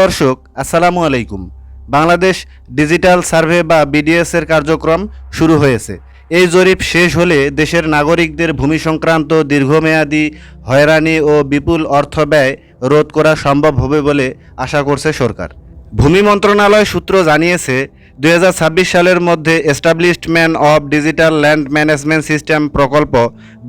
দর্শক, আসসালামু আলাইকুম। বাংলাদেশ ডিজিটাল সার্ভে বা বিডিএস এর কার্যক্রম শুরু হয়েছে। এই জরিপ শেষ হলে দেশের নাগরিকদের ভূমি সংক্রান্ত দীর্ঘমেয়াদী হয়রানি ও বিপুল অর্থ ব্যয় রোধ করা সম্ভব হবে বলে আশা করছে সরকার। ভূমি মন্ত্রণালয় সূত্র জানিয়েছে দু হাজার ছাব্বিশ সালের মধ্যে establishment of digital land management system প্রকল্প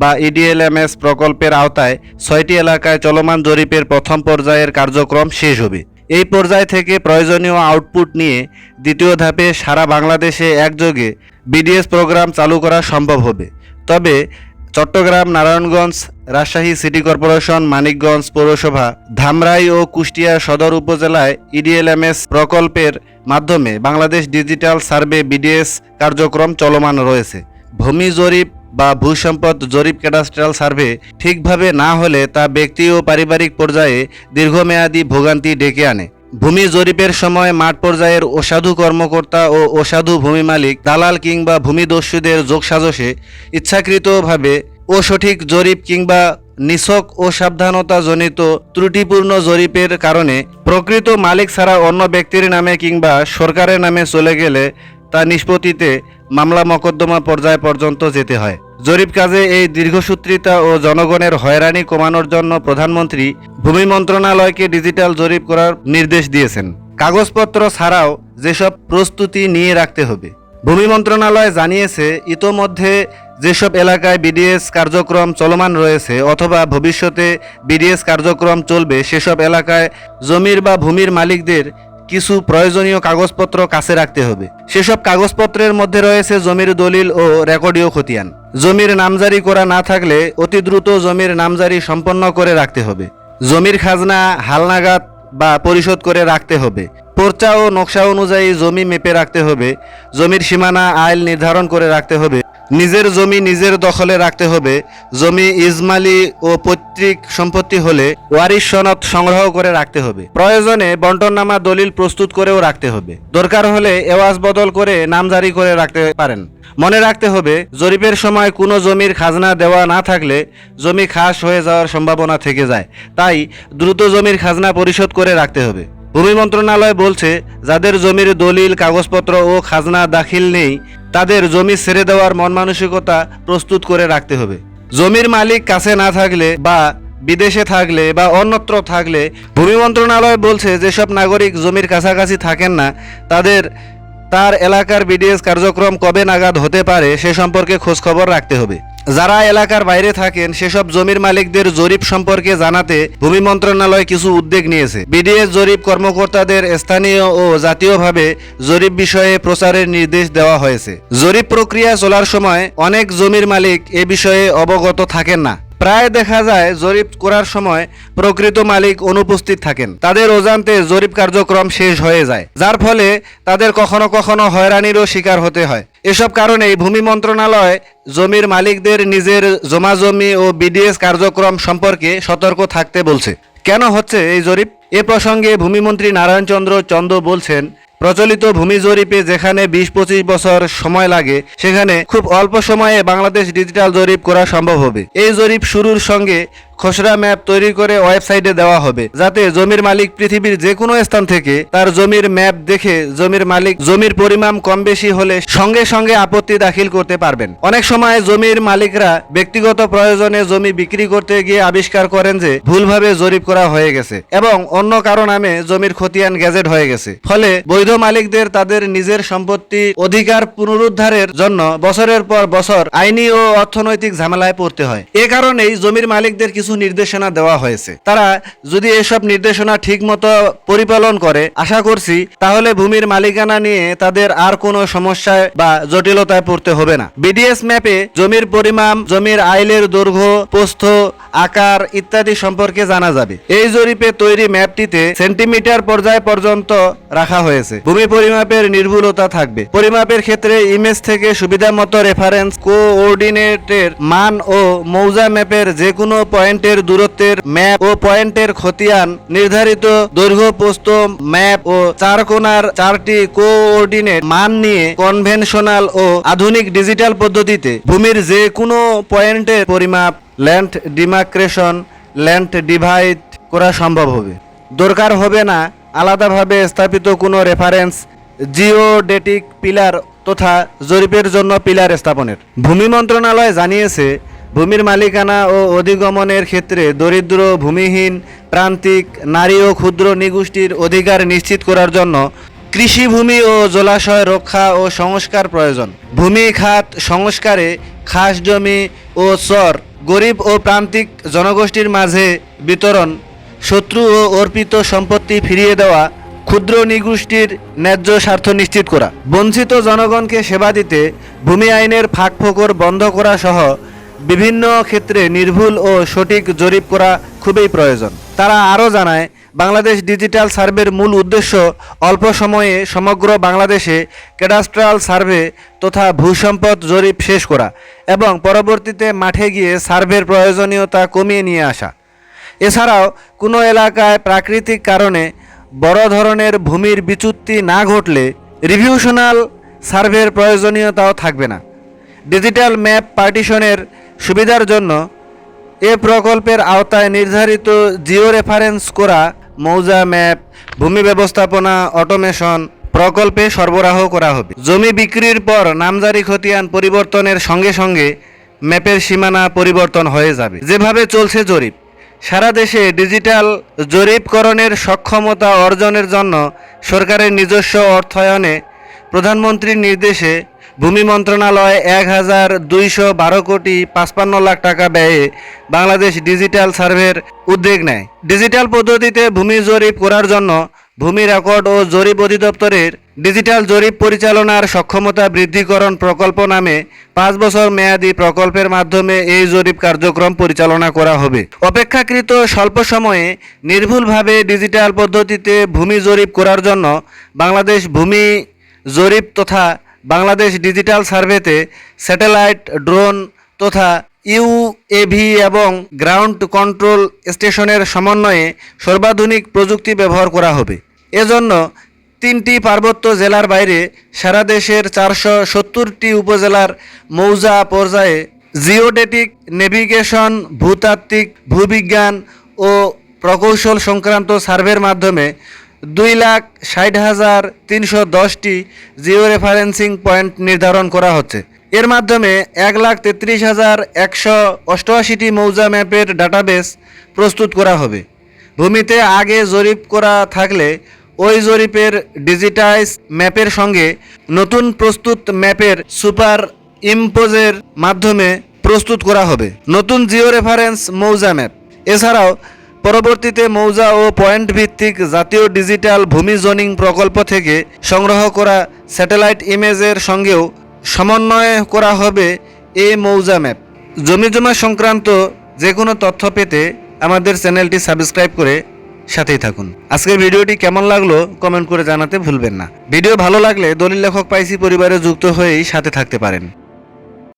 বা E ইডিএলএমএস প্রকল্পের আওতায় ছয়টি এলাকায় চলমান জরিপের প্রথম পর্যায়ের কার্যক্রম শেষ হবে। এই পর্যায় থেকে প্রয়োজনীয় আউটপুট নিয়ে দ্বিতীয় ধাপে সারা বাংলাদেশে একযোগে বিডিএস প্রোগ্রাম চালু করা সম্ভব হবে। তবে চট্টগ্রাম, নারায়ণগঞ্জ, রাজশাহী সিটি কর্পোরেশন, মানিকগঞ্জ পৌরসভা, ধামরাই ও কুষ্টিয়া সদর উপজেলায় ইডিএলএমএস প্রকল্পের মাধ্যমে বাংলাদেশ ডিজিটাল সার্ভে বিডিএস কার্যক্রম চলমান রয়েছে। ভূমি জরিপ বা ভূসম্পদ জরিপ ক্যাডাস্ট্রাল সার্ভে ঠিকভাবে না হলে তা ব্যক্তি ও পারিবারিক পর্যায়ে দীর্ঘমেয়াদী ভোগান্তি ডেকে আনে। ভূমি জরিপের সময় মাঠ পর্যায়ের অসাধু কর্মকর্তা ও অসাধু ভূমি মালিক, দালাল কিংবা ভূমিদস্যুদের যোগসাজশে ইচ্ছাকৃতভাবে ও সঠিক জরিপ কিংবা নিছক ও সাবধানতাজনিত ত্রুটিপূর্ণ জরিপের কারণে প্রকৃত মালিক ছাড়া অন্য ব্যক্তির নামে কিংবা সরকারের নামে চলে গেলে তা নিষ্পত্তিতে মামলা মকদ্দমা পর্যায় পর্যন্ত যেতে হয়। জরিপ কাজে এই দীর্ঘসূত্রিতা ও জনগণের হয়রানি কমানোর জন্য প্রধানমন্ত্রী ভূমি মন্ত্রণালয়কে ডিজিটাল জরিপ করার নির্দেশ দিয়েছেন। কাগজপত্র ছাড়াও যেসব প্রস্তুতি নিয়ে রাখতে হবে। ভূমি মন্ত্রণালয় জানিয়েছে, ইতোমধ্যে যেসব এলাকায় বিডিএস কার্যক্রম চলমান রয়েছে অথবা ভবিষ্যতে বিডিএস কার্যক্রম চলবে, সেসব এলাকায় জমির বা ভূমির মালিকদের কিছু প্রয়োজনীয় কাগজপত্র কাছে রাখতে হবে। সেসব কাগজপত্রের মধ্যে রয়েছে জমির দলিল ও রেকর্ডীয় খতিয়ান। জমির নামজারি করা না থাকলে অতি দ্রুত জমির নামজারি সম্পন্ন করে রাখতে হবে। জমির খাজনা, হালনাগাদ বা পরিশোধ করে রাখতে হবে। পর্চা ও নকশা অনুযায়ী জমি মেপে রাখতে হবে। জমির সীমানা, আইল নির্ধারণ করে রাখতে হবে। নিজের জমি নিজের দখলে রাখতে হবে। জমি ইজমালি ও পৈতৃক সম্পত্তি হলে ওয়ারিশ সনদ সংগ্রহ করে রাখতে হবে। প্রয়োজনে বন্টননামা দলিল প্রস্তুত করেও রাখতে হবে। দরকার হলে এওয়াজ বদল করে নাম জারি করে রাখতে পারেন। মনে রাখতে হবে, জরিপের সময় কোনো জমির খাজনা দেওয়া না থাকলে জমি খাস হয়ে যাওয়ার সম্ভাবনা থেকে যায়। তাই দ্রুত জমির খাজনা পরিশোধ করে রাখতে হবে। ভূমি মন্ত্রণালয় বলছে, যাদের জমির দলিল, কাগজপত্র ও খাজনা দাখিল নেই, তাদের জমি ছেড়ে দেওয়ার মন মানসিকতা প্রস্তুত করে রাখতে হবে। জমির মালিক কাছে না থাকলে বা বিদেশে থাকলে বা অন্যত্র থাকলে, ভূমি মন্ত্রণালয় বলছে, যেসব নাগরিক জমির কাছাকাছি থাকেন না, তাদের, তার এলাকার বিডিএস কার্যক্রম কবে নাগাদ হতে পারে সে সম্পর্কে খোঁজখবর রাখতে হবে। যারা এলাকার বাইরে থাকেন, সেসব জমির মালিকদের জরিপ সম্পর্কে জানাতে ভূমি মন্ত্রণালয় কিছু উদ্যোগ নিয়েছে। বিডিএস জরিপ কর্মকর্তাদের স্থানীয় ও জাতীয়ভাবে জরিপ বিষয়ে প্রচারের নির্দেশ দেওয়া হয়েছে। জরিপ প্রক্রিয়া চলার সময় অনেক জমির মালিক এ বিষয়ে অবগত থাকেন না। প্রায় দেখা যায়, জরিপ করার সময় প্রকৃত মালিক অনুপস্থিত থাকেন। তাদের অজান্তে জরিপ কার্যক্রম শেষ হয়ে যায়। যার ফলে তাদের কখনো কখনো হয়রানিরও শিকার হতে হয়। এসব কারণেই ভূমি মন্ত্রণালয়, জমির মালিকদের নিজের জমা জমি ও বিডিএস কার্যক্রম সম্পর্কে সতর্ক থাকতে বলছে। কেন হচ্ছে এই জরিপ? এ প্রসঙ্গে ভূমিমন্ত্রী নারায়ণচন্দ্র চন্দ বলছেন, প্রচলিত ভূমি জরিপে যেখানে বিশ পঁচিশ বছর সময় লাগে, সেখানে খুব অল্প সময়ে বাংলাদেশ ডিজিটাল জরিপ করা সম্ভব হবে। এই জরিপ শুরুর সঙ্গে খসড়া ম্যাপ তৈরি করে ওয়েবসাইটে দেওয়া হবে, যাতে জমির মালিক পৃথিবীর যে কোনো স্থান থেকে তার জমির ম্যাপ দেখে জমির মালিক জমির পরিমাণ কম বেশি হলে সঙ্গে সঙ্গে আপত্তি দাখিল করতে পারবেন। অনেক সময় জমির মালিকরা ব্যক্তিগত প্রয়োজনে জমি বিক্রি করতে গিয়ে আবিষ্কার করেন যে ভুলভাবে জরিপ করা হয়ে গেছে এবং অন্য কারও নামে জমির খতিয়ান গ্যাজেট হয়ে গেছে। ফলে বৈধ মালিকদের তাদের নিজের সম্পত্তি অধিকার পুনরুদ্ধারের জন্য বছরের পর বছর আইনি ও অর্থনৈতিক ঝামেলায় পড়তে হয়। এ কারণেই জমির মালিকদের কিছু নির্দেশনা দেওয়া হয়েছে। তারা যদি এসব নির্দেশনা ঠিকমতো পরিপালন করে, আশা করছি তাহলে ভূমির মালিকানা নিয়ে তাদের আর কোনো সমস্যায় বা জটিলতায় পড়তে হবে না। বিডিএস ম্যাপে জমির পরিমাণ, জমির আইলের দৈর্ঘ্য প্রস্থ আকার ইত্যাদি সম্পর্কে জানা যাবে। এই জরিপে তৈরি ম্যাপটিতে সেন্টিমিটার পর্যায় পর্যন্ত রাখা হয়েছে। ভূমি পরিমাপের নির্ভুলতা থাকবে। পরিমাপের ক্ষেত্রে ইমেজ থেকে সুবিধামতো রেফারেন্স কোঅর্ডিনেটের মান ও মৌজা ম্যাপের যে কোনো পয়েন্টের দূরত্বের ম্যাপ ও পয়েন্টের খতিয়ান নির্ধারিত দৈর্ঘ্য, প্রস্থ, ম্যাপ ও চার কোণার চারটি কোঅর্ডিনেট মান নিয়ে কনভেনশনাল ও আধুনিক ডিজিটাল পদ্ধতিতে ভূমির যে কোনো পয়েন্টের পরিমাপ ল্যান্ড ডিমার্ক্রেশন ল্যান্ড ডিভাইড করা সম্ভব হবে। দরকার হবে না আলাদাভাবে স্থাপিত কোনো রেফারেন্স, জিওডেটিক পিলার তথা জরিপের জন্য পিলার স্থাপনের। ভূমি মন্ত্রণালয় জানিয়েছে ভূমির মালিকানা ও অধিগমনের ক্ষেত্রে দরিদ্র, ভূমিহীন, প্রান্তিক, নারী ও ক্ষুদ্র নিগোষ্ঠীর অধিকার নিশ্চিত করার জন্য কৃষি ভূমি ও জলাশয় রক্ষা ও সংস্কার প্রয়োজন। ভূমি খাত সংস্কারে খাস জমি ও চর গরিব ও প্রান্তিক জনগোষ্ঠীর মাঝে বিতরণ, শত্রু ও অর্পিত সম্পত্তি ফিরিয়ে দেওয়া, ক্ষুদ্র নিগোষ্ঠীর ন্যায্য স্বার্থ নিশ্চিত করা। বঞ্চিত জনগণকে সেবা দিতে ভূমি আইনের ফাঁকফোকর বন্ধ করা সহ বিভিন্ন ক্ষেত্রে নির্ভুল ও সঠিক জরিপ করা খুবই প্রয়োজন। তারা আরও জানায়, বাংলাদেশ ডিজিটাল সার্ভের মূল উদ্দেশ্য অল্প সময়ে সমগ্র বাংলাদেশে ক্যাডাস্ট্রাল সার্ভে তথা ভূসম্পদ জরিপ শেষ করা এবং পরবর্তীতে মাঠে গিয়ে সার্ভের প্রয়োজনীয়তা কমিয়ে নিয়ে আসা। এছাড়াও, কোনো এলাকায় প্রাকৃতিক কারণে বড় ধরনের ভূমির বিচ্যুতি না ঘটলে রিভিউশনাল সার্ভের প্রয়োজনীয়তাও থাকবে না। ডিজিটাল ম্যাপ পার্টিশনের সুবিধার জন্য এ প্রকল্পের আওতায় নির্ধারিত জিও রেফারেন্স করা, মৌজা ম্যাপ, ভূমি ব্যবস্থাপনা, অটোমেশন প্রকল্পে সরবরাহ করা হবে। জমি বিক্রির পর নামজারি খতিয়ান পরিবর্তনের সঙ্গে সঙ্গে ম্যাপের সীমানা পরিবর্তন হয়ে যাবে। যেভাবে চলছে জরিপ, সারা দেশে ডিজিটাল জরিপকরণের সক্ষমতা অর্জনের জন্য সরকারের নিজস্ব অর্থায়নে প্রধানমন্ত্রীর নির্দেশে ভূমি মন্ত্রণালয় এক হাজার দুইশো বারো কোটি পাঁচপান্ন লাখ টাকা ব্যয়ে বাংলাদেশ ডিজিটাল সার্ভের উদ্যোগ নেয়। ডিজিটাল পদ্ধতিতে ভূমি জরিপ করার জন্য ভূমি রেকর্ড ও জরিপ অধিদপ্তরের ডিজিটাল জরিপ পরিচালনার সক্ষমতা বৃদ্ধিকরণ প্রকল্প নামে পাঁচ বছর মেয়াদী প্রকল্পের মাধ্যমে এই জরিপ কার্যক্রম পরিচালনা করা হবে। অপেক্ষাকৃত স্বল্প সময়ে নির্ভুলভাবে ডিজিটাল পদ্ধতিতে ভূমি জরিপ করার জন্য বাংলাদেশ ভূমি জরিপ তথা বাংলাদেশ ডিজিটাল সার্ভেতে স্যাটেলাইট, ড্রোন তথা ইউএভি এবং গ্রাউন্ড কন্ট্রোল স্টেশনের সমন্বয়ে সর্বাধুনিক প্রযুক্তি ব্যবহার করা হবে। এজন্য তিনটি পার্বত্য জেলার বাইরে সারা দেশের চারশো সত্তরটি উপজেলার মৌজা পর্যায়ে জিওডেটিক নেভিগেশন, ভূতাত্ত্বিক, ভূবিজ্ঞান ও প্রকৌশল সংক্রান্ত সার্ভের মাধ্যমে দুই লাখ ষাট হাজার তিনশো দশটি জিও রেফারেন্সিং পয়েন্ট নির্ধারণ করা হচ্ছে। এর মাধ্যমে এক লাখ তেত্রিশ হাজার একশো অষ্টআশিটি মৌজা ম্যাপের ডাটাবেস প্রস্তুত করা হবে। ভূমিতে আগে জরিপ করা থাকলে ওই জরিপের ডিজিটাইজ ম্যাপের সঙ্গে নতুন প্রস্তুত ম্যাপের সুপার ইম্পোজের মাধ্যমে প্রস্তুত করা হবে। নতুন জিও রেফারেন্স মৌজা ম্যাপ। এছাড়াও পরবর্তীতে মৌজা ও পয়েন্ট ভিত্তিক জাতীয় ডিজিটাল ভূমি জোনিং প্রকল্প থেকে সংগ্রহ করা স্যাটেলাইট ইমেজের সঙ্গেও সমন্বয় করা হবে এ মৌজা ম্যাপ। জমি জমা সংক্রান্ত যে কোনো তথ্য পেতে আমাদের চ্যানেলটি সাবস্ক্রাইব করে সাথেই থাকুন। আজকের ভিডিওটি কেমন লাগল কমেন্ট করে জানাতে ভুলবেন না। ভিডিও ভালো লাগলে দলিল লেখক পাইসি পরিবারে যুক্ত হয়েই সাথে থাকতে পারেন।